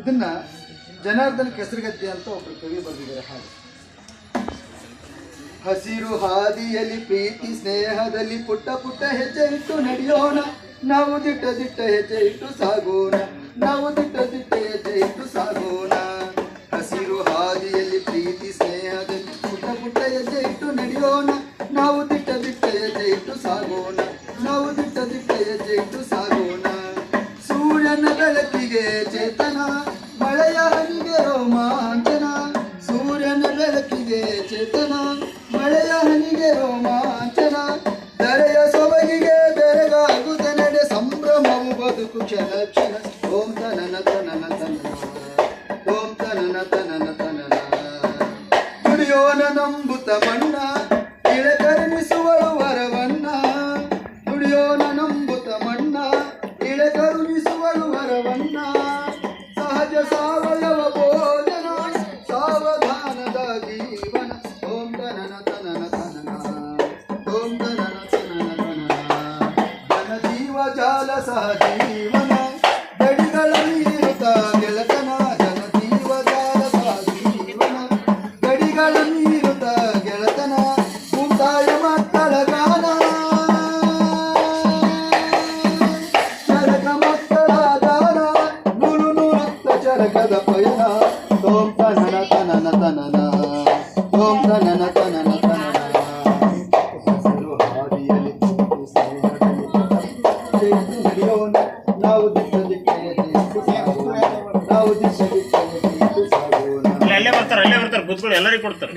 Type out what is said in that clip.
ಇದನ್ನ ಜನಾರ್ದನ್ ಕೆಸರುಗದ್ದೆ ಅಂತ ಒಬ್ರು ಕವಿ ಬರೆದಿದ್ದಾರೆ. ಹಾಗೆ. ಹಸಿರು ಹಾದಿಯಲ್ಲಿ ಪ್ರೀತಿ ಸ್ನೇಹದಲ್ಲಿ ಪುಟ್ಟ ಪುಟ್ಟ ಹೆಜ್ಜೆ ಇಟ್ಟು ನಡೆಯೋಣ. ನಾವು ದಿಟ್ಟ ದಿಟ್ಟ ಹೆಜ್ಜೆ ಇಟ್ಟು ಸಾಗೋಣ. ನಾವು ದಿಟ್ಟ ದಿಟ್ಟ ಹೆಜ್ಜೆ ಇಟ್ಟು ಸಾಗೋಣ. ಹಸಿರು ಹಾದಿಯಲ್ಲಿ ಪ್ರೀತಿ ಸ್ನೇಹದಲ್ಲಿ ಪುಟ್ಟ ಪುಟ್ಟ ಹೆಜ್ಜೆ ಇಟ್ಟು ನಡೆಯೋಣ. ನಾವು ದಿಟ್ಟ ದಿಟ್ಟ ಹೆಜ್ಜೆ ಇಟ್ಟು ಸಾಗೋಣ. ನಾವು ದಿಟ್ಟ ದಿಟ್ಟ ಹೆಜ್ಜೆ ಇಟ್ಟು ಸಾಗೋಣ. ಸೂರ್ಯನ ಬೆಳಕಿಗೆ ಚೇತನ ಮಳೆಯ ಹನಿಗೆ ರೋಮಾಂಚನ ಸೂರ್ಯನ ಬೆಳಕಿಗೆ ಚೇತನ ಮಳೆಯ ಹನಿಗೆ ರೋಮಾಂಚನ ಧರೆಯ ಸೊಬಗಿಗೆ ಬೆರಗಾಗುತ್ತ ನಡೆ ಸಂಭ್ರಮವು ಬದುಕು ಕ್ಷಣ ಕ್ಷಣ ಓಂ ತನನ ತನನ ತನನ ಓಂ ತನನ ತನನ ತನನ ದುಡಿಯೋನ ನಂಬುತ್ತ ಮಣ್ಣ ಜೀವ ಜಾಲ ಸಹಜೀವನ ಗಡಿಗಳ ಮೀರುತ್ತ ಗೆಳತನ ಚರಕದ ಪಯಣ ಓಂ ತನನ ತನನ ತನನ ಓಂ ತನನ ತನನ ತನನ ನಾವು ಅಲ್ಲೇ ಬರ್ತಾರೆ ಅಲ್ಲೇ ಬರ್ತಾರೆ ಬುದ್ಧಗಳು ಎಲ್ಲರಿಗೂ ಕೊಡ್ತಾರೆ.